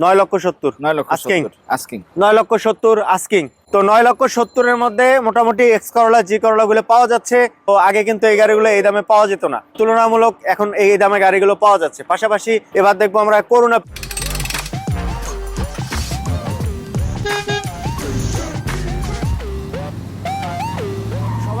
নয় লক্ষ সত্তর। নয় লক্ষ আস্কিং। আস্কিং। নয় লক্ষ সত্তর আস্কিং। তো নয় লক্ষ সত্তরের মধ্যে মোটামুটি এক্স করলা জি করলা গুলো পাওয়া যাচ্ছে। তো আগে কিন্তু এই গাড়িগুলো এই দামে পাওয়া যেত না। তুলনামূলক এখন এই দামে গাড়িগুলো পাওয়া যাচ্ছে। পাশাপাশি এবার দেখব আমরা করোনা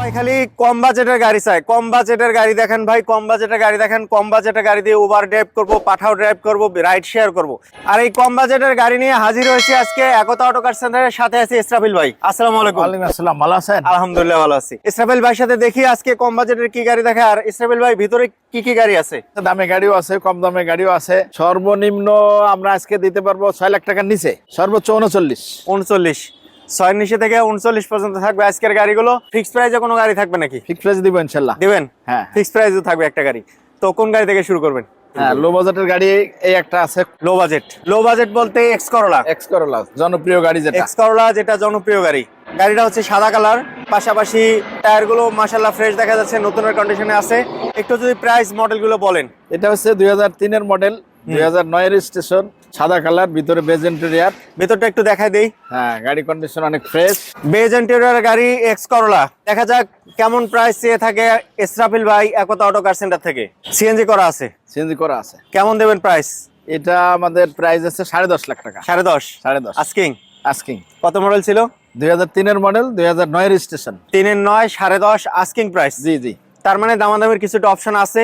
সবাই খালি কম বাজেটের গাড়ি কম বাজেটের গাড়ি দেখেন ভাই কম বাজেটের গাড়ি দেখেন কম বাজেটের গাড়ি দিয়ে উবার ড্রাইভ করব পাঠাও ড্রাইভ করব রাইড শেয়ার করব। আর এই কম বাজেটের গাড়ি নিয়ে হাজির হয়েছে আজকে একতা অটো কার সেন্টারের সাথে আছে ইসরাফিল ভাই। আসসালামু আলাইকুম। ওয়ালাইকুম আসসালাম ভালো আছেন? আলহামদুলিল্লাহ ভালো আছি। ইসরাফিল ভাইয়ের সাথে দেখি আজকে কম বাজেটের কি গাড়ি দেখে আর ইসরাফিল ভাই ভিতরে কি কি গাড়ি আছে? দামে গাড়িও আছে কম দামে গাড়িও আছে। সর্বনিম্ন আমরা আজকে দিতে পারব ছয় লাখ টাকার নিচে সর্বোচ্চ উনচল্লিশ উনচল্লিশ ছয় নিচে থেকে উনচল্লিশ পর্যন্ত থাকবে আজকের গাড়িগুলো। ফিক্স প্রাইসে কোনো গাড়ি থাকবে নাকি? ফিক্স প্রাইস দিব ইনশাল্লাহ। দিবেন? হ্যাঁ। ফিক্স প্রাইসে থাকবে একটা গাড়ি। তো কোন গাড়ি থেকে শুরু করবেন? হ্যাঁ লো বাজেটের গাড়ি এই একটা আছে। লো বাজেট লো বাজেট বলতে এক্স করলা এক্স করোলা জনপ্রিয় গাড়ি যেটা। এক্স করলা যেটা জনপ্রিয় গাড়ি। গাড়িটা হচ্ছে সাদা কালার পাশাপাশি টায়ারগুলো মাসাল্লাহ ফ্রেশ দেখা যাচ্ছে নতুনের কন্ডিশনে আছে। একটু যদি প্রাইস মডেলগুলো বলেন। এটা হচ্ছে দুই হাজার তিনের মডেল দুই হাজার নয়ের স্টেশন সাদা কালার ভিতরে বেজ ইন্টেরিয়ার ভেতরটা একটু দেখাই দেই। হ্যাঁ গাড়ি কন্ডিশন অনেক ফ্রেশ বেজ ইন্টেরিয়র গাড়ি এক্স করলা দেখা যাক কেমন প্রাইস চেয়ে থাকে ইসরাফিল ভাই একতা অটো কার সেন্টার থেকে। সিএনজি করা আছে। সিএনজি করা আছে। কেমন দেবেন প্রাইস এটা আমাদের প্রাইস আছে সাড়ে দশ লাখ টাকা। সাড়ে দশ? সাড়ে দশ। আস্কিং আস্কিং কত মডেল ছিল? দুই হাজার তিনের মডেল দুই হাজার নয়ের স্টেশন তিনের নয় সাড়ে দশ আস্কিং প্রাইস জি জি। তার মানে দামাদামির কিছুটা অপশন আছে।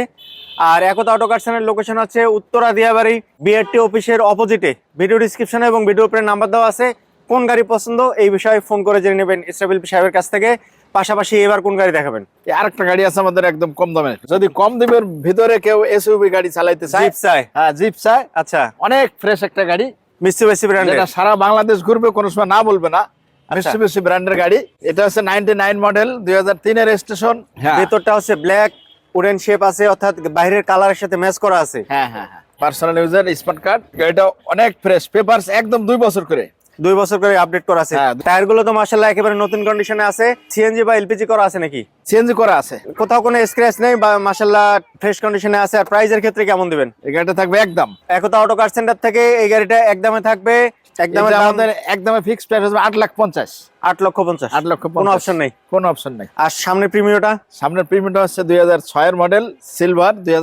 আর একতা অটো কারখানার লোকেশন হচ্ছে উত্তরা দিয়াবাড়ি বিআরটি অফিসের অপোজিটে ভিডিও ডিসক্রিপশনে এবং ভিডিও উপরে নাম্বার দেওয়া আছে। কোন গাড়ি পছন্দ এই বিষয়ে ফোন করে জেনে নেবেন ইসরাবিল সাহেবের কাছ থেকে। পাশাপাশি এবার কোন গাড়ি দেখাবেন? এই আরেকটা গাড়ি আছে আমাদের একদম কম দামে। যদি কম দামের ভিতরে কেউ এসইউভি গাড়ি চালাইতে চায় জিপ চাই হ্যাঁ জিপ চায় আচ্ছা। অনেক ফ্রেশ একটা গাড়ি। ব্র্যান্ডের যেটা সারা বাংলাদেশ ঘুরবে কোনো সময় না বলবে না। আচ্ছা। মিষ্টি বেশি ব্র্যান্ডের গাড়ি। এটা হচ্ছে নাইনটি নাইন মডেল দুই হাজার তিনের স্টেশন হ্যাঁ। ভেতরটা হচ্ছে ব্ল্যাক উডেন শেপ আছে অর্থাৎ বাইরের কালারের সাথে ম্যাচ করা আছে। হ্যাঁ হ্যাঁ হ্যাঁ। পার্সোনাল ইউজার স্মার্ট কার্ড গাড়িটা অনেক ফ্রেশ পেপারস একদম দুই বছর করে। দুই বছর করে আপডেট করা আছে। হ্যাঁ। টায়ারগুলো তো মাসাল্লাহ একেবারে নতুন কন্ডিশনে আছে। সিএনজি বা এলপিজি করা আছে নাকি? সিএনজি করা আছে। কোথাও কোনো স্ক্র্যাচ নেই বা মাসাল্লাহ ফ্রেশ কন্ডিশনে আছে। আর প্রাইজের ক্ষেত্রে কেমন দিবেন? এই গাড়িটা থাকবে একদম। একতা অটো কার সেন্টার থেকে এই গাড়িটা একদমে থাকবে। একদমে আমাদের একদমে ফিক্স প্রাইস হবে আট লাখ পঞ্চাশ। আট লক্ষ পঞ্চাশ। আট লক্ষ কোনো অপশন নেই। কোনো অপশন নেই। আর সামনে সামনের প্রিমিয়ামটা হচ্ছে দুই মডেল সিলভার দুই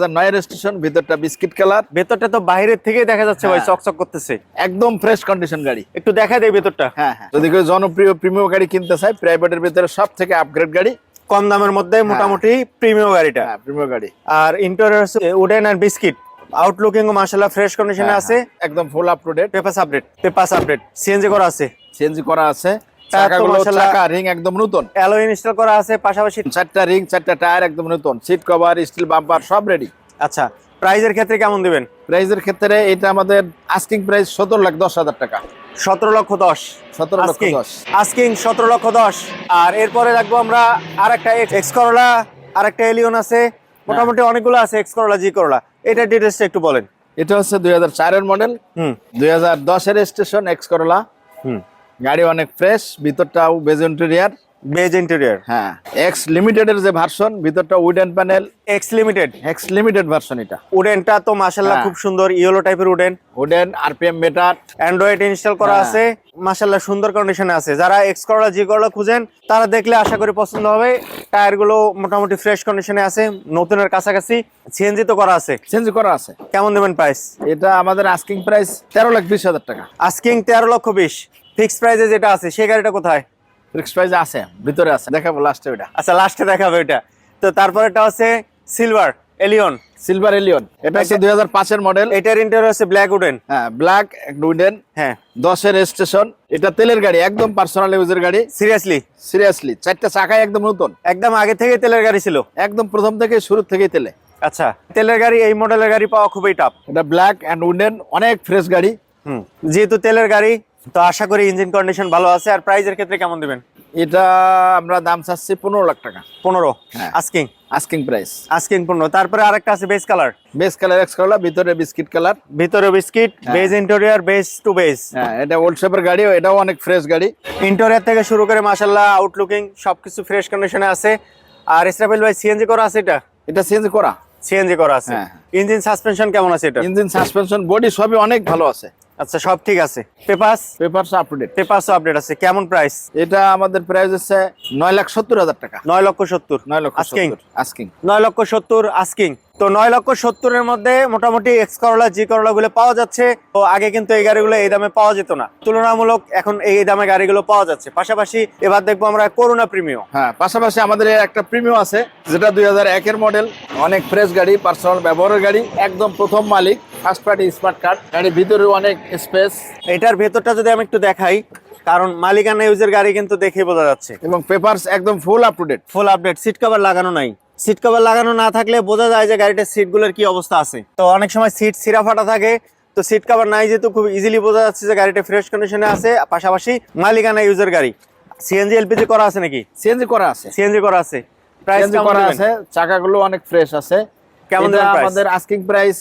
স্টেশন ভিতরটা বিস্কিট কালার ভেতরটা তো বাইরের থেকেই দেখা যাচ্ছে ভাই হ্যাঁ। চকচক করতেছে। একদম ফ্রেশ কন্ডিশন গাড়ি। একটু দেখা দেয় ভেতরটা। হ্যাঁ হ্যাঁ। যদি কেউ জনপ্রিয় প্রিমিয়াম গাড়ি কিনতে চায় প্রাইভেটের ভিতরে সব থেকে আপগ্রেড গাড়ি। কম দামের মধ্যে মোটামুটি প্রিমিয়াম গাড়িটা। হ্যাঁ প্রিমিয়াম গাড়ি। আর ইন্টেরিয়র হচ্ছে উডেন আর বিস্কিট আউটলুকিং ও মাশাআল্লাহ ফ্রেশ কন্ডিশনে হ্যাঁ, আছে। একদম full up to date update papers update CNG করা আছে। সিএনজি করা আছে। চাকাগুলো চাকা রিং একদম নতুন। অ্যালো ইনস্টল করা আছে পাশাপাশি চারটা রিং চারটা টায়ার একদম নতুন। সিট কভার স্টিল বাম্পার সব রেডি আচ্ছা প্রাইজের ক্ষেত্রে কেমন দিবেন? প্রাইজের ক্ষেত্রে এটা আমাদের আস্কিং প্রাইস সতেরো লাখ দশ হাজার টাকা। সতেরো লক্ষ দশ। সতেরো লক্ষ আস্কিং দশ। আস্কিং সতেরো লক্ষ দশ। আর এরপরে রাখব আমরা আর একটা এক্স করলা আর একটা এলিয়ন আছে মোটামুটি অনেকগুলো আছে এক্স করলা জি করলা এটা ডিটেলসটা একটু বলেন। এটা হচ্ছে দুই হাজার চারের মডেল হুম। দুই হাজার দশের স্টেশন এক্স করলা হুম। গাড়ি অনেক ফ্রেশ ভিতরটাও বেজ ইন্টেরিয়ার বেজ ইন্টেরিয়র হ্যাঁ এক্স লিমিটেডের যে ভার্সন ভিতরটা wooden panel X limited X limited version এটা। উডেনটা তো মাশাল্লাহ হ্যাঁ। খুব সুন্দর ইয়েলো টাইপের wooden wooden RPM meter Android install করা হ্যাঁ। আছে মাশাল্লাহ সুন্দর কন্ডিশনে আছে। যারা এক্স করলা জি করলা খুঁজেন তারা দেখলে আশা করি পছন্দ হবে। টায়ারগুলো মোটামুটি ফ্রেশ কন্ডিশনে আছে নতুনের কাছাকাছি। সিএনজি তো করা আছে। চেঞ্জ করা আছে। কেমন দেবেন প্রাইস এটা আমাদের আস্কিং প্রাইস তেরো লাখ বিশ হাজার টাকা। আস্কিং তেরো লক্ষ বিশ। ফিক্সড প্রাইসে যেটা আছে সেই গাড়িটা কোথায়? ফিক্স প্রাইস আছে ভিতরে আছে দেখাবো লাস্টে ওইটা। আচ্ছা লাস্টে দেখাবে এটা। তো তারপরেটা হচ্ছে সিলভার এলিয়ন সিলভার এলিয়ন এটা হচ্ছে দুই হাজার পাঁচের মডেল এটার ইন্টারিয়র হচ্ছে ব্ল্যাক উডেন হ্যাঁ ব্ল্যাক উডেন হ্যাঁ। দশের স্টেশন এটা তেলের গাড়ি একদম পার্সোনাল ইউজের গাড়ি। সিরিয়াসলি সিরিয়াসলি চারটা চাকায় একদম নতুন। একদম আগে থেকে তেলের গাড়ি ছিল? একদম প্রথম থেকে শুরু থেকেই তেলে। আচ্ছা তেলের গাড়ি এই মডেলের গাড়ি পাওয়া খুবই টাফ এটা ব্ল্যাক অ্যান্ড উডেন অনেক ফ্রেশ গাড়ি। হুম যেহেতু তেলের গাড়ি তো আশা করি ইঞ্জিন কন্ডিশন ভালো আছে আর প্রাইজের ক্ষেত্রে কেমন দিবেন? এটা আমরা দাম চাচ্ছি পনেরো লাখ টাকা। পনেরো? হ্যাঁ। আস্কিং আস্কিং প্রাইস আস্কিং পনেরো। তারপরে আরেকটা আছে base colour base colour X colour ভিতরে বিস্কিট কালার ভিতরে biscuit beige interior base to base হ্যাঁ এটা ওল্ড শেপের গাড়ি এটাও অনেক ফ্রেশ গাড়ি। ইন্টেরিয়র থেকে শুরু করে মাশাল্লাহ আউটলুকিং সবকিছু ফ্রেশ কন্ডিশনে আছে। আর ইসরাফিল ভাই সিএনজি করা আছে এটা? এটা চেঞ্জ করা। সিএনজি করা আছে। হ্যাঁ। ইঞ্জিন সাসপেনশন কেমন আছে এটা? ইঞ্জিন সাসপেনশন বডি সবই অনেক ভালো আছে। আচ্ছা সব ঠিক আছে। পেপারস আপ টু ডেট পেপারসও আপডেট আছে। কেমন প্রাইস এটা আমাদের প্রাইস হচ্ছে নয় লাখ সত্তর হাজার টাকা। নয় লক্ষ সত্তর। নয় লক্ষ Asking? আস্কিং নয় লক্ষ সত্তর আস্কিং তো নয় লক্ষ সত্তরের মধ্যে মোটামুটি এক্স করলা জি করলা গুলো পাওয়া যাচ্ছে। তো আগে কিন্তু এই গাড়িগুলো এই দামে পাওয়া যেত না। তুলনামূলক এখন এই দামে গাড়িগুলো পাওয়া যাচ্ছে। পাশাপাশি এবার দেখব আমরা করোনা প্রিমিয়াম হ্যাঁ পাশাপাশি আমাদের একটা প্রিমিয়াম আছে যেটা দুই হাজার একের মডেল অনেক ফ্রেশ গাড়ি পার্সোনাল ব্যবহারের গাড়ি একদম প্রথম মালিক। ফার্স্ট পার্টি স্মার্ট কার্ড গাড়ির ভিতরে অনেক স্পেস এটার ভেতরটা যদি আমি একটু দেখাই কারণ মালিকানা ইউজের গাড়ি কিন্তু দেখে বোঝা যাচ্ছে। এবং পেপারস একদম full up to date full update seat cover লাগানো নাই। সিট কভার লাগানো না থাকলে বোঝা যায় যে গাড়িটার সিটগুলোর কি অবস্থা আছে। তো অনেক সময় সিট সিরা ফাটা থাকে তো সিট কভার নাই যেহেতু খুব ইজিলি বোঝা যাচ্ছে যে গাড়িটা ফ্রেশ কন্ডিশনে আছে পাশাপাশি মালিকানা ইউজার গাড়ি। সিএনজি এলপিজি করা আছে নাকি? সিএনজি করা আছে। সিএনজি করা আছে। প্রাইস করা আছে চাকাগুলো অনেক ফ্রেশ আছে। কেমন? আমাদের আস্কিং প্রাইস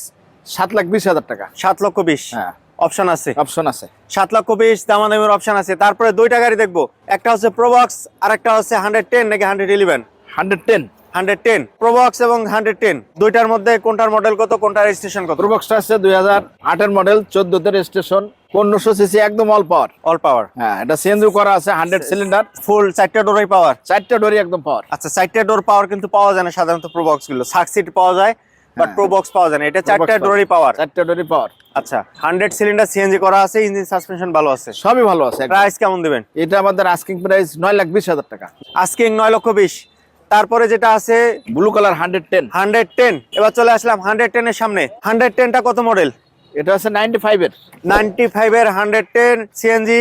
সাত লাখ বিশ হাজার টাকা। সাত লক্ষ বিশ। হ্যাঁ। অপশন আছে? অপশন আছে। সাত লক্ষ বিশ দামাদামের অপশন আছে। তারপরে দুইটা গাড়ি দেখব। একটা হচ্ছে প্রোবক্স আর একটা হচ্ছে হান্ড্রেড টেন নাকি hundred eleven hundred ten hundred ten Probox এবং হান্ড্রেড টেন দুইটার মধ্যে কোনটার মডেল কত কোনটার রেজিস্ট্রেশন কত? প্রোবক্সটা আছে দুই হাজার আটের মডেল চোদ্দতে রেজিস্ট্রেশন পনেরোশো সিসি একদম অল পাওয়ার অল পাওয়ার হ্যাঁ এটা সিএনজি করা আছে হান্ড্রেড সিলিন্ডার ফুল চারটা ডোরই পাওয়ার চারটা একদম পাওয়ার আচ্ছা চারটা ডোর পাওয়ার কিন্তু পাওয়া যায় না সাধারণত প্রোবক্সগুলো। সাকসিট পাওয়া যায়। বাট হ্যাঁ। প্রোবক্স পাওয়া যায় না। এটা চারটা ডোরই পাওয়ার চারটা ডোরি পাওয়ার আচ্ছা হান্ড্রেড সিলিন্ডার সিএনজি করা আছে ইঞ্জিন সাসপেনশন ভালো আছে। সবই ভালো আছে। প্রাইস কেমন দিবেন? এটা আমাদের আস্কিং প্রাইস নয় লাখ বিশ হাজার টাকা। আজকে নয় লক্ষ বিশ। তারপরে যেটা আছে blue colour hundred ten hundred ten এবার চলে আসলাম হান্ড্রেড টেনের সামনে। হান্ড্রেড টেনটা কত মডেল এটা নাইনটি ফাইভের নাইনটি ফাইভের হান্ড্রেড টেন সিএনজি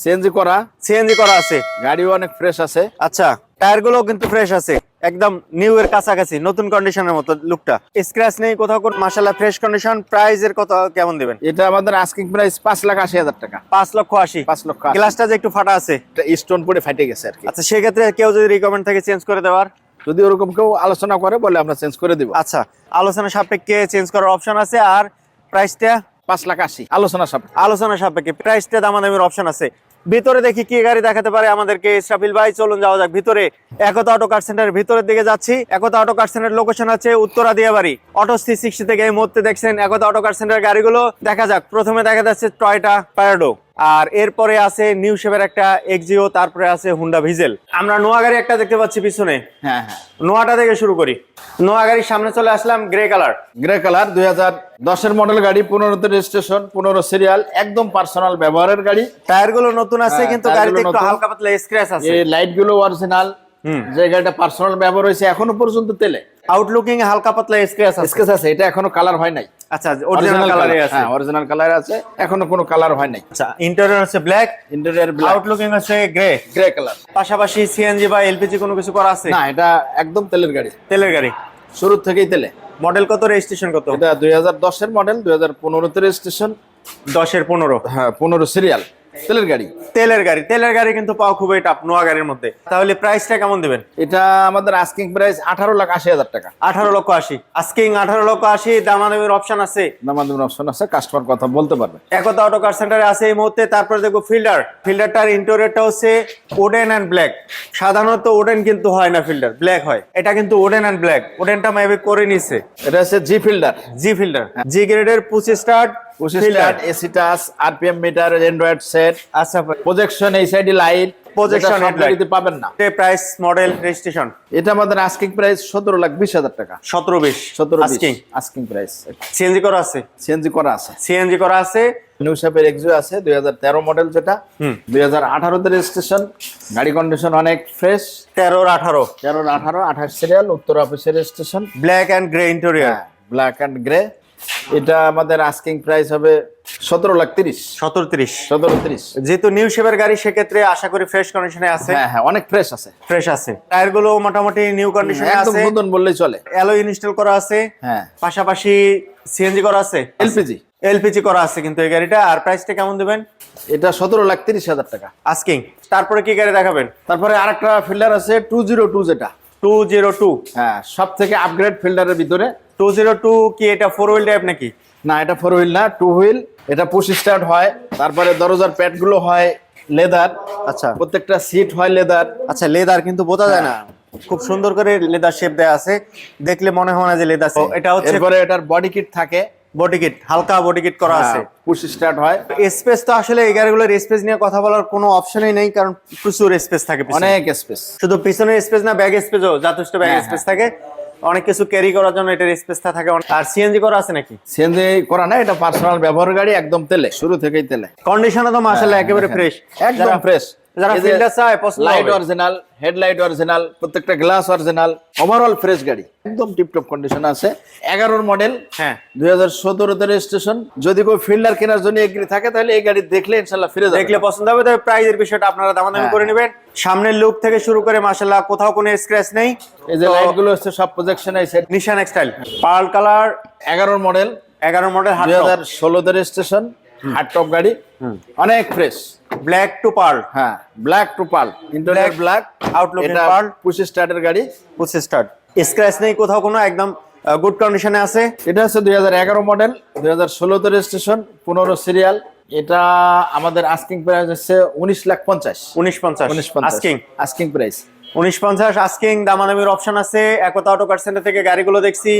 সিএনজি করা। সিএনজি করা আছে। গাড়িও অনেক ফ্রেশ আছে। আচ্ছা টায়ারগুলো কিন্তু ফ্রেশ আছে। একদম নিউ এর কাছাকাছি নতুন কন্ডিশনের মতো লুকটা স্ক্র্যাচ নেই কোথাও কোন মাসালা ফ্রেশ কন্ডিশন প্রাইস এর কত কেমন দিবেন? এটা আমাদের আস্কিং প্রাইস পাঁচ লাখ আশি হাজার টাকা। পাঁচ লক্ষ আশি। পাঁচ লক্ষ গ্লাসটা যে একটু ফাটা আছে। এটা স্টোন পরে ফাটে গেছে আর কি। আচ্ছা সেক্ষেত্রে কেউ যদি রিকমেন্ড থাকে চেঞ্জ করে দেওয়ার? যদি ওরকম কেউ আলোচনা করে বলে আমরা চেঞ্জ করে দিব। আচ্ছা আলোচনা সাপেক্ষে চেঞ্জ করার অপশন আছে আর প্রাইসটা পাঁচ লাখ আশি। আলোচনা সব আলোচনা সাপেক্ষে প্রাইসটা দামাদামির অপশন আছে। ভিতরে দেখি কি গাড়ি দেখাতে পারে আমাদেরকে। ইসরাফিল ভাই চলুন যাওয়া যাক ভিতরে। একতা অটো কার সেন্টারের ভিতরের দিকে যাচ্ছি। Ekata auto car center location আছে Uttara Diabari. Auto C sixty থেকে এই মুহূর্তে দেখছেন একতা অটো কার সেন্টার গাড়িগুলো। দেখা যাক প্রথমে দেখা যাচ্ছে টয়টা প্যারাডো আর এরপরে আছে নিউ শেপের একটা এক্সিও তারপরে আছে হুন্ডা ভিজেল আমরা নোয়া গাড়ি একটা দেখতে পাচ্ছি পিছনে। হ্যাঁ হ্যাঁ। নোয়াটা থেকে শুরু করি। নোয়া গাড়ির সামনে চলে আসলাম গ্রে কালার। গ্রে কালার দুই হাজার দশের মডেল গাড়ি পনেরোতে রেজিস্ট্রেশন পনেরো সিরিয়াল একদম পার্সোনাল ব্যবহারের গাড়ি। টায়ারগুলো নতুন আছে হ্যাঁ, কিন্তু গাড়িতে একটু হালকা পাতলা স্ক্র্যাচ আছে। এই লাইটগুলো অরিজিনাল হুম। যে গাড়িটা পার্সোনাল ব্যবহার হয়েছে এখনও পর্যন্ত তেলে। আউটলুকিং হালকা পাতলা স্ক্র্যাচ আছে। স্কেচ আছে এটা এখনও কালার হয় নাই। আচ্ছা অরিজিনাল কালারে আছে। হ্যাঁ অরিজিনাল কালারে আছে। এখনও কোনো কালার হয় নাই। আচ্ছা ইন্টেরিয়র আছে ব্ল্যাক ইন্টেরিয়র ব্ল্যাক আউটলুকিং আছে গ্রে গ্রে কালার পাশাপাশি সিএনজি বা এলপিজি কোনো কিছু করা আছে? না এটা একদম তেলের গাড়ি। তেলের গাড়ি। শুরু থেকেই তেলে। মডেল কত রেজিস্ট্রেশন কত? এটা দুই হাজার দশের মডেল দুই হাজার পনেরোতে রেজিস্ট্রেশন দশের পনেরো। হ্যাঁ পনেরো সিরিয়াল তেলের গাড়ি। তেলের গাড়ি। তেলের গাড়ি কিন্তু পাওয়া খুবই টাপ নোয়া গাড়ির মধ্যে। তাহলে প্রাইসটা কেমন দেবেন? এটা আমাদের আস্কিং প্রাইস আঠারো লাখ আশি হাজার টাকা। আঠারো লক্ষ আশি। আস্কিং আঠারো লক্ষ আশি দামাদামির অপশন আছে। দামাদামি অপশন আছে কাস্টমার কথা বলতে পারবে। একতা অটো কার সেন্টারে আছে এই মুহূর্তে তারপরে দেখব ফিল্ডার ফিল্ডারটার ইন্টোরিয়রটা হচ্ছে ওডেন অ্যান্ড ব্ল্যাক সাধারণত ওডেন কিন্তু হয় না ফিল্ডার ব্ল্যাক হয়। এটা কিন্তু ওডেন অ্যান্ড ব্ল্যাক ওডেনটা মেবি করে নিছে। এটা হচ্ছে জি ফিল্ডার জি ফিল্ডার জি গ্রেডের push start AC touch RPM meter Android set আচ্ছা প্রজেকশন এই সাইডে লাইট প্রজেকশন। গাড়িতে পাবেন না। প্রাইস মডেল রেজিস্ট্রেশন এটা আমাদের আস্কিং প্রাইস সতেরো লাখ বিশ হাজার টাকা। সতেরো বিশ। সতেরো আস্কিং আস্কিং প্রাইস সিএনজি করা আছে? সিএনজি করা আছে। সিএনজি করা আছে? নিউ শেপের এক্সিও আছে দুই হাজার তেরো মডেল যেটা। হুম। দুই হাজার আঠারোতে রেজিস্ট্রেশন গাড়ি কন্ডিশন অনেক ফ্রেশ তেরোর আঠারো। তেরো আঠারো আঠাশ সিরিয়াল উত্তর অফিসের registration black and grey interior black and grey এটা আমাদের আস্কিং প্রাইস হবে সতেরো লাখ তিরিশ। সতেরো তিরিশ। সতেরো তিরিশ। যেহেতু নিউ শেপের গাড়ি সেক্ষেত্রে আশা করি ফ্রেশ কন্ডিশনে আছে। হ্যাঁ হ্যাঁ অনেক ফ্রেশ আছে। ফ্রেশ আছে। টায়ারগুলো মোটামুটি নিউ কন্ডিশনে একদম আছে। নতুন বললেই চলে। অ্যালো ইনস্টল করা আছে। হ্যাঁ। পাশাপাশি সিএনজি করা আছে। এলপিজি এলপিজি করা আছে কিন্তু এই গাড়িটা। আর প্রাইসটা কেমন দেবেন? এটা সতেরো লাখ তিরিশ হাজার টাকা। আস্কিং তারপরে কি গাড়ি দেখাবেন? তারপরে আরেকটা ফিল্ডার আছে টু জিরো টু যেটা। Two zero two. হ্যাঁ সব থেকে আপগ্রেড ফিল্ডারের ভিতরে। টু জিরো টু কি এটা ফোর হুইল টাইপ নাকি? না এটা ফোর হুইল না টু হুইল এটা পুশ স্টার্ট হয় তারপরে দরজার প্যাডগুলো হয় লেদার আচ্ছা। প্রত্যেকটা সিট হয় লেদার আচ্ছা লেদার কিন্তু বোঝা যায় না। খুব সুন্দর করে লেদার শেপ দেয়া আছে। দেখলে মনে হয় না যে লেদার এটা হচ্ছে এরপরে এটার বডি কিট থাকে। বডি কিট হালকা বডি কিট করা আছে। পুশ স্টার্ট হয়। স্পেস তো আসলে এই গাড়িগুলোর স্পেস নিয়ে কথা বলার কোনো অপশনই নেই কারণ প্রচুর স্পেস থাকে অনেক স্পেস শুধু পিছনের স্পেস না ব্যাগ স্পেসও যথেষ্ট ব্যাগ হ্যাঁ, স্পেস থাকে। অনেক কিছু ক্যারি করার জন্য এটার স্পেসটা থাকে। আর সিএনজি করা আছে নাকি? সিএনজি করা না এটা পার্সোনাল ব্যবহার গাড়ি একদম তেলে শুরু থেকেই তেলে। কন্ডিশনও তো মাশাআল্লাহ একেবারে ফ্রেশ হ্যাঁ, একদম ফ্রেশ যারা ফিল্টার চায় পছন্দ লাইট অরিজিনাল হেডলাইট অরিজিনাল প্রত্যেকটা গ্লাস অরিজিনাল ওভারঅল ফ্রেশ গাড়ি একদম টিপটপ কন্ডিশন আছে। এগারোর মডেল হ্যাঁ। দুই হাজার সতেরোতে রেজিস্ট্রেশন যদি কেউ ফিল্ডার কেনার জন্য এগ্রি থাকে তাহলে এই গাড়ি দেখলে ইনশাল্লাহ ফিরে দেখলে পছন্দ হবে তবে প্রাইজের বিষয়টা আপনারা দামাদামি হ্যাঁ। করে নেবেন। সামনের লুক থেকে শুরু করে মাশাআল্লাহ কোথাও কোনো স্ক্র্যাচ নেই। এই যে লাইটগুলো হচ্ছে সব প্রজেকশন আছে Nissan X Trail pearl colour এগারোর মডেল এগারো মডেল দুই হাজার ষোলোতে রেজিস্ট্রেশন হার্ড টপ গাড়ি। অনেক ফ্রেশ ব্ল্যাক টু পার্ল হ্যাঁ ব্ল্যাক টু ইন্টারিয়র ব্ল্যাক এটা। পুশ স্টার্টের গাড়ি। পুশ স্টার্ট স্ক্র্যাচ নেই কোথাও কোনো একদম গুড কন্ডিশনে আছে। এটা হচ্ছে দুই হাজার এগারো মডেল দুই হাজার ষোলোতে রেজিস্ট্রেশন পনেরো সিরিয়াল এটা আমাদের আস্কিং প্রাইস হচ্ছে উনিশ লাখ পঞ্চাশ। উনিশ পঞ্চাশ। উনিশ আস্কিং আস্কিং প্রাইস উনিশ পঞ্চাশ আস্কিং দামাদামির অপশন আছে। একতা অটো কার সেন্টার থেকে গাড়িগুলো দেখছি।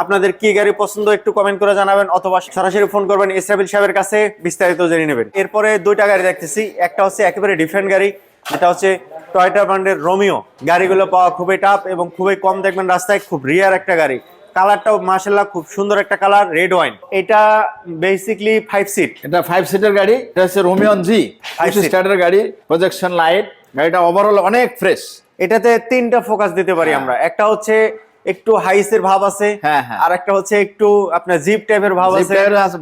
আপনাদের কি গাড়ি পছন্দ একটু কমেন্ট করে জানাবেন অথবা সরাসরি ফোন করবেন ইসরাবিল সাহেবের কাছে বিস্তারিত জেনে নেবেন। এরপরে দুইটা গাড়ি দেখতেছি একটা হচ্ছে একেবারে ডিফারেন্ট গাড়ি যেটা হচ্ছে টয়টা ব্র্যান্ডের রোমিও গাড়িগুলো পাওয়া খুবই টাফ এবং খুবই কম দেখবেন রাস্তায় খুব রিয়ার একটা গাড়ি। কালারটাও মার্শাল্লাহ খুব সুন্দর একটা কালার রেড ওয়াইন এটা বেসিকলি ফাইভ সিট এটা ফাইভ সিটের গাড়ি এটা হচ্ছে রোমিওন জি ফাইভ। স্টার্টের গাড়ি প্রজেকশন লাইট গাড়িটা ওভারঅল অনেক ফ্রেশ এটাতে তিনটা ফোকাস দিতে পারি আমরা। একটা হচ্ছে একটু হাইসের ভাব আছে হ্যাঁ, হ্যাঁ। আর একটা হচ্ছে একটু আপনার জিপ টাইপের ভাব আছে।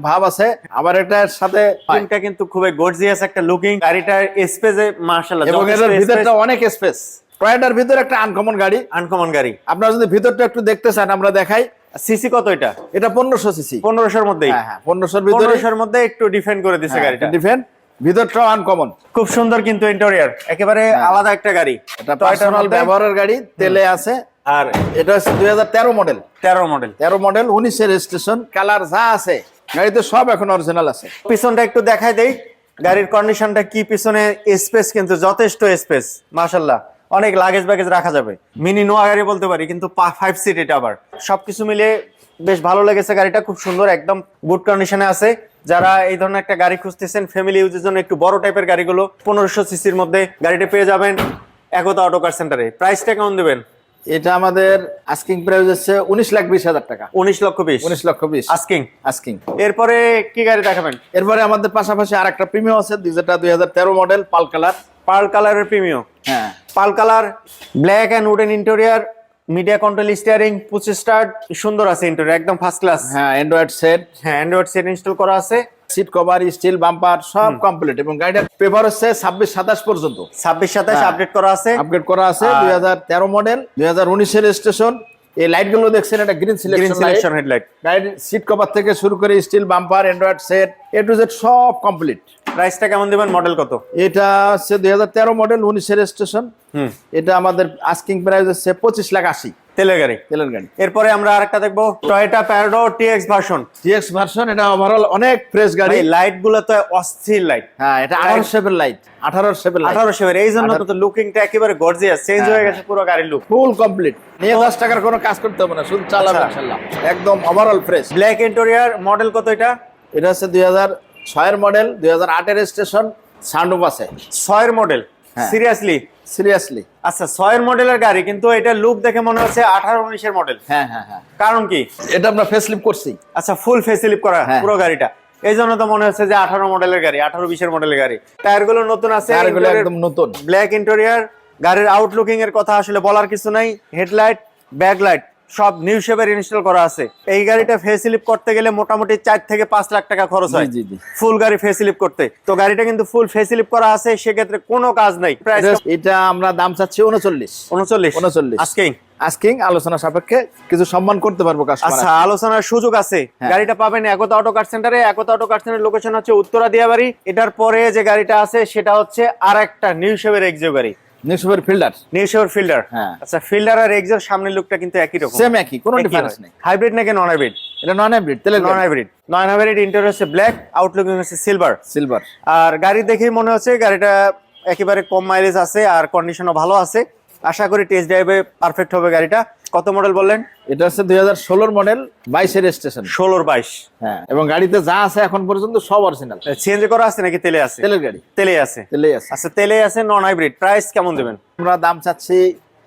ভাব আছে। আবার এটার সাথে তিনটা কিন্তু খুবই গর্জিয়াস একটা লুকিং গাড়িটার স্পেসে মার্শাল্লাহ এবং এটার ভিতরটা অনেক স্পেস টয়টার ভিতরে একটা আনকমন গাড়ি। আনকমন গাড়ি। আপনারা যদি ভিতরটা একটু দেখতে চান আমরা দেখাই। সিসি কত এটা? এটা পনেরোশো সিসি পনেরোশোর মধ্যেই। হ্যাঁ হ্যাঁ পনেরোশোর ভিতরে। পনেরোশোর মধ্যে একটু ডিফেন্ড করে দিছে গাড়িটা। ডিফেন্ট ভিতরটাও আনকমন খুব সুন্দর কিন্তু ইন্টেরিয়র একেবারে আলাদা একটা গাড়ি। এটা পার্সোনাল ব্যবহারের গাড়ি তেলে আছে। আর এটা হচ্ছে দুই হাজার তেরো মডেল তেরো মডেল তেরো মডেল উনিশের রেজিস্ট্রেশন কালার যা আছে গাড়িতে সব এখন অরিজিনাল আছে। পিছনটা একটু দেখাই দেই। গাড়ির কন্ডিশনটা কি? পিছনে স্পেস কিন্তু যথেষ্ট স্পেস মাশাল্লাহ অনেক লাগেজ ব্যাগেজ রাখা যাবে। মিনি নোয়া গাড়ি বলতে পারি কিন্তু ফাইভ সিট এটা আবার। সবকিছু মিলে বেশ ভালো লেগেছে গাড়িটা খুব সুন্দর একদম গুড কন্ডিশনে আছে। যারা এই ধরনের একটা গাড়ি খুঁজতেছেন ফ্যামিলি ইউজের জন্য একটু বড় টাইপের গাড়িগুলো পনেরোশো সিসির মধ্যে গাড়িটা পেয়ে যাবেন একতা অটো কার সেন্টারে প্রাইসটা কেমন দেবেন? এটা আমাদের আস্কিং প্রাইস হচ্ছে উনিশ লাখ বিশ হাজার টাকা। উনিশ লক্ষ বিশ। উনিশ লক্ষ বিশ। আস্কিং আস্কিং এরপরে কি গাড়ি দেখাবেন? এরপরে আমাদের পাশাপাশি আর একটা প্রিমিয়াম আছে যেটা দুই হাজার তেরো মডেল পাল কালার পাল কালারের প্রিমিয়াম হ্যাঁ। Pearl colour black and wooden interior media control steering push start সুন্দর আছে ইন্টেরিয়র একদম ফার্স্ট ক্লাস হ্যাঁ অ্যান্ড্রয়েড সেট হ্যাঁ অ্যান্ড্রয়েড সেট ইনস্টল করা আছে। সিট কভার স্টিল বাম্পার সব কমপ্লিট এবং গাড়িটার পেপার হচ্ছে ছাব্বিশ সাতাশ পর্যন্ত। ছাব্বিশ সাতাশ হ্যাঁ। আপডেট করা আছে। আপডেট করা আছে দুই হাজার তেরো মডেল দুই হাজার উনিশের স্টেশন এই লাইটগুলো দেখছেন এটা গ্রিন সিলেকশন সিলেকশন হেডলাইট গাড়ির সিট কভার থেকে শুরু করে steel bumper Android set A to Z সব কমপ্লিট প্রাইসটা কেমন দেবেন? মডেল কত? এটা হচ্ছে দুই হাজার তেরো মডেল উনিশের স্টেশন হুম। এটা আমাদের আস্কিং প্রাইস হচ্ছে পঁচিশ লাখ আশি। তেলের গাড়ি। তেলের গাড়ি। এরপরে আমরা আরেকটা দেখব Toyota Prado TX version GX version এটা ওভারঅল অনেক ফ্রেশ গাড়ি। লাইটগুলো তো অস্থির লাইট হ্যাঁ এটা আঠারো শেপের লাইট আঠারো শেপের লাইট আঠারো সেভের এই জন্য তো লুকিংটা একেবারে গর্জিয়াস চেঞ্জ হ্যাঁ, হয়ে গেছে পুরো গাড়ির লুক ফুল কমপ্লিট নিয়ে দশ টাকার কোনো কাজ করতে হবে না শুধু চালাবে আচ্ছা। একদম overall fresh black interior model কত এটা? এটা হচ্ছে দুই হাজার ছয়ের মডেল দুই হাজার আটের স্টেশন সানরুফ আছে ছয়ের মডেল হ্যাঁ। সিরিয়াসলি সিরিয়াসলি আচ্ছা ছয়ের মডেলের গাড়ি কিন্তু এটা লুক দেখে মনে হচ্ছে আঠারো উনিশের মডেল হ্যাঁ হ্যাঁ হ্যাঁ। কারণ কি? এটা আমরা ফেসলিপ করছি। আচ্ছা ফুল ফেসিলিপ করা হ্যাঁ। পুরো গাড়িটা। এই জন্য তো মনে হচ্ছে যে আঠারো মডেলের গাড়ি আঠারো বিশের মডেলের গাড়ি। টায়ারগুলো নতুন আছে একদম নতুন। ব্ল্যাক ইন্টেরিয়ার গাড়ির আউটলুকিং এর কথা আসলে বলার কিছু নাই। হেডলাইট ব্যাকলাইট সব নিউ শেপের ইনস্টল করা আছে। এই গাড়িটা ফেসিলিপ করতে গেলে মোটামুটি চার থেকে পাঁচ লাখ টাকা খরচ হয়। ফুল গাড়ি ফেসিলিপ করতে। তো গাড়িটা কিন্তু ফুল ফেসিলিপ করা আছে সেক্ষেত্রে কোনো কাজ নাই। এটা- আমরা দাম চাচ্ছি উনচল্লিশ। উনচল্লিশ। উনচল্লিশ। আজকেই আস্কিং আলোচনা সাপেক্ষে কিছু সম্মান করতে পারব আচ্ছা আলোচনার সুযোগ আছে। হ্যাঁ। গাড়িটা পাবেন একতা অটো কার সেন্টারে একতা অটো কার সেন্টারের লোকেশন হচ্ছে উত্তরা দিয়াবাড়ি। এটার পরে যে গাড়িটা আছে সেটা হচ্ছে আর একটা নিউ শেপের এক্সিও গাড়ি। নিউসুপার ফিল্ডার নিউ শেপের ফিল্ডার হ্যাঁ। আচ্ছা ফিল্ডার আর এক্সিওর সামনের লুকটা কিন্তু একই রকম। সেম একই কোনো ডিফারেন্স নেই। হাইব্রিড নাকি নন হাইব্রিড এটা নন হাইব্রিড তাহলে non hybrid non hybrid inter হচ্ছে ব্ল্যাক আউটলুকিং হচ্ছে সিলভার সিলভার আর গাড়ি দেখেই মনে হচ্ছে গাড়িটা একেবারে কম মাইলেজ আছে আর কন্ডিশনও ভালো আছে। আশা করি টেস্ট ড্রাইভে পারফেক্ট হবে গাড়িটা। কত মডেল বললেন? এটা হচ্ছে দুই হাজার ষোলোর মডেল বাইশের স্টেশন। ষোলোর বাইশ। হ্যাঁ এবং গাড়িতে যা আছে এখন পর্যন্ত সব অরিজিনাল চেঞ্জ করা আছে নাকি তেলে আছে? তেলের গাড়ি। তেলে আছে। তেলেই আছে। আচ্ছা তেলে আছে নন হাইব্রিড প্রাইস কেমন দেবেন? আমরা দাম চাচ্ছি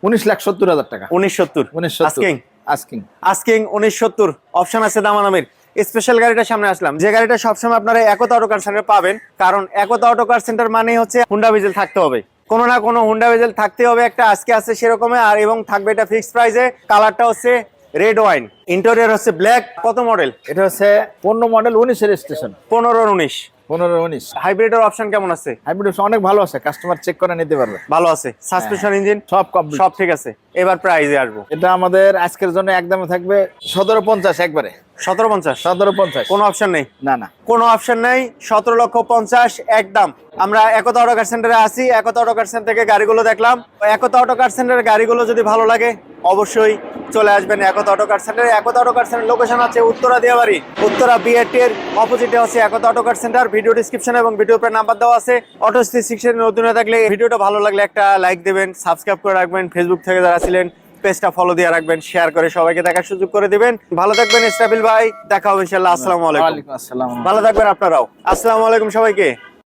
উনিশ লাখ সত্তর হাজার টাকা। উনিশ সত্তর। উনিশ আস্কিং আস্কিং আস্কিং উনিশ সত্তর। অপশন আছে দামানামের স্পেশাল গাড়িটা সামনে আসলাম। যে গাড়িটা সবসময় আপনারা একতা অটো কার সেন্টার পাবেন কারণ একতা অটো কার সেন্টার মানেই হচ্ছে হুন্ডা ভিজেল থাকতে হবে। কোনো না কোনো হুন্ডা ভিজেল থাকতে হবে একটা আজকে আছে সেরকমে আর এবং থাকবে এটা ফিক্সড প্রাইসে কালারটা হচ্ছে রেড ওয়াইন ইন্টেরিয়র হচ্ছে ব্ল্যাক কত মডেল এটা হচ্ছে পনেরো মডেল উনিশের স্টেশন পনেরো উনিশ। পনেরো উনিশ। হাইব্রিডের অপশন কেমন আছে? হাইব্রিড অনেক ভালো আছে কাস্টমার চেক করে নিতে পারবে। ভালো আছে। সাসপেনশন ইঞ্জিন সব কমপ্লিট সব ঠিক আছে। এবার প্রাইজে আসব। এটা আমাদের আজকের জন্য একদমে থাকবে সতেরো পঞ্চাশ একবারে। সতেরো পঞ্চাশ? সতেরো পঞ্চাশ। কোনো অপশন নেই? না না। কোনো অপশন নেই? সতেরো লক্ষ পঞ্চাশ একদম। আমরা একতা অটো কার সেন্টারে আসি একতা অটো কার সেন্টার থেকে গাড়িগুলো দেখলাম। একতা অটো কার সেন্টারের গাড়িগুলো যদি ভালো লাগে অবশ্যই চলে আসবেন একতা অটো কার সেন্টারে Ekta auto car centre location আছে উত্তরা দিয়াবাড়ি উত্তরা বিআরটি এর অপোজিটে আছে Ekta auto car centre video description এবং ভিডিও পে নাম্বার দেওয়া আছে। অটো সিক্সের নতুন থাকলে ভিডিওটা ভালো লাগলে একটা লাইক দেবেন সাবস্ক্রাইব করে রাখবেন। ফেসবুক থেকে যারা ছিলেন পেজটা ফলো দিয়ে রাখবেন শেয়ার করে সবাইকে দেখার সুযোগ করে দিবেন। ভালো থাকবেন ইসরাফিল ভাই দেখা হবে ইনশাল্লাহ আসসালামু আলাইকুম। ভালো থাকবেন আপনারাও। আসসালামু আলাইকুম সবাইকে।